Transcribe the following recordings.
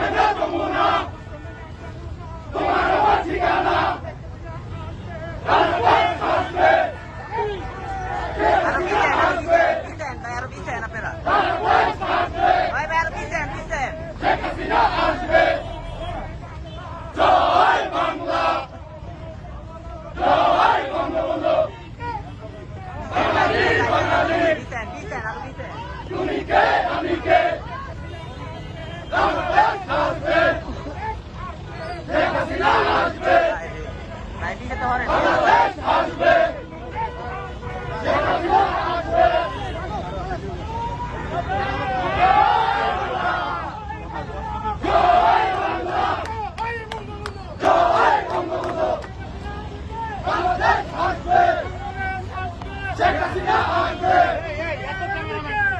মেঘা যমুনা তোমার আমার ঠিকানা Vai, Belo, pisando, pisando. Chega, filha, às vezes.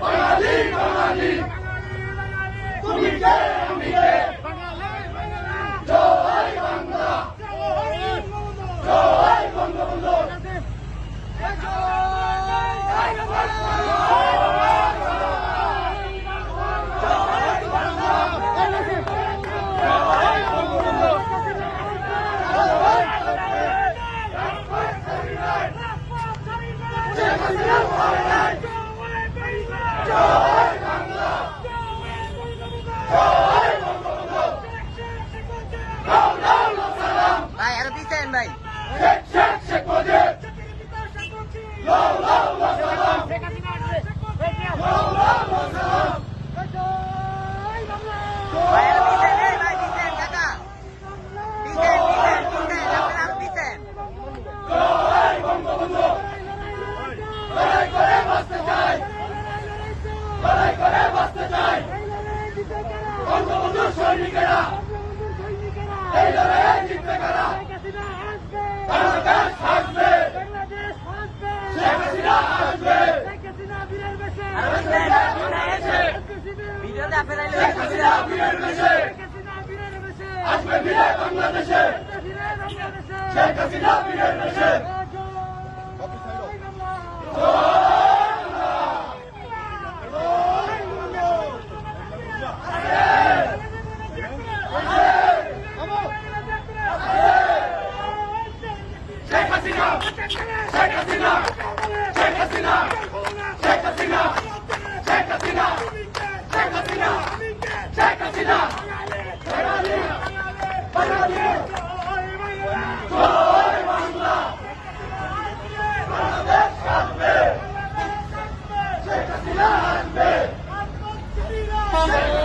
বাঙালি বাঙালি তুমি কে আমি কে নাই হাসিনা ফেরাইলে আসবে ফিরে বাংলাদেশে শেখ হাসিনা ফিরে দেশে শেখ হাসিনা শেখ হাসিনা শেখ হাসিনা শেখ হাসিনা শেখ হাসিনা Come on.